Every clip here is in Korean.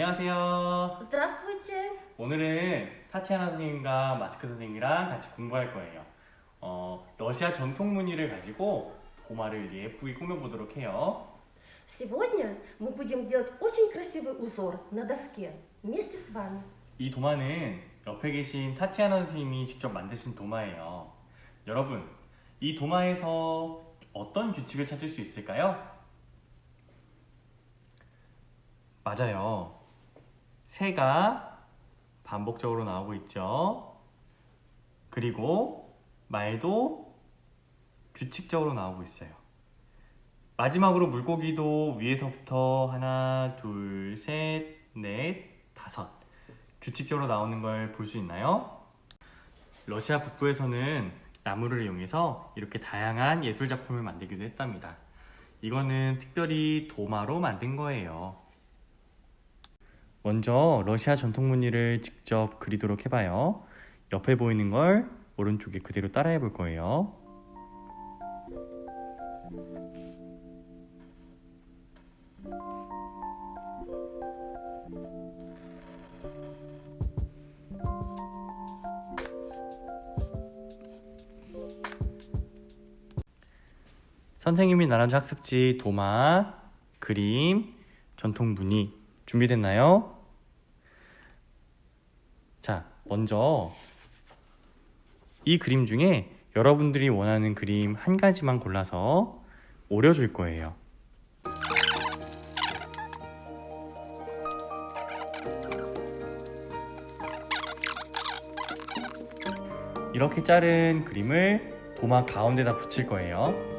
안녕하세요. Здравствуйте. 오늘은 타티아나 선생님과 마스크 선생님이랑 같이 공부할 거예요. 어, 러시아 전통 무늬를 가지고 도마를 예쁘게 꾸며보도록 해요. Сегодня мы будем делать очень красивый узор на доске вместе с вами. 이 도마는 옆에 계신 타티아나 선생님이 직접 만드신 도마예요. 여러분, 이 도마에서 어떤 규칙을 찾을 수 있을까요? 맞아요. 새가 반복적으로 나오고 있죠. 그리고 말도 규칙적으로 나오고 있어요. 마지막으로 물고기도 위에서부터 하나, 둘, 셋, 넷, 다섯 규칙적으로 나오는 걸 볼 수 있나요? 러시아 북부에서는 나무를 이용해서 이렇게 다양한 예술 작품을 만들기도 했답니다. 이거는 특별히 도마로 만든 거예요. 먼저 러시아 전통 무늬를 직접 그리도록 해봐요. 옆에 보이는 걸 오른쪽에 그대로 따라해 볼 거예요. 선생님이 나눠준 학습지 도마, 그림, 전통 무늬 준비됐나요? 자, 먼저 이 그림 중에 여러분들이 원하는 그림 한 가지만 골라서 오려줄 거예요. 이렇게 자른 그림을 도마 가운데다 붙일 거예요.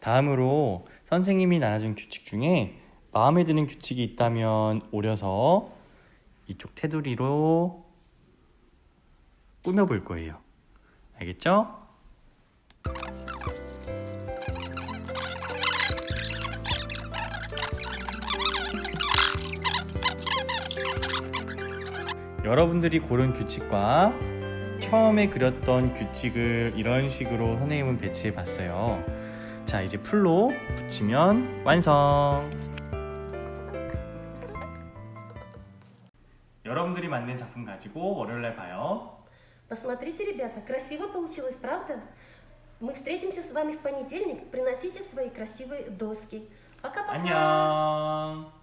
다음으로 선생님이 나눠준 규칙 중에 마음에 드는 규칙이 있다면 오려서 이쪽 테두리로 꾸며볼 거예요. 알겠죠? 여러분들이 고른 규칙과 처음에 그렸던 규칙을 이런 식으로 선생님은 배치해 봤어요. 자, 이제 풀로 붙이면 완성. 여러분들이 만든 작품 가지고 월요일날 봐요. Посмотрите, ребята, красиво получилось, правда? Мы встретимся с вами в понедельник. Приносите свои красивые доски. Пока-пока. 안녕.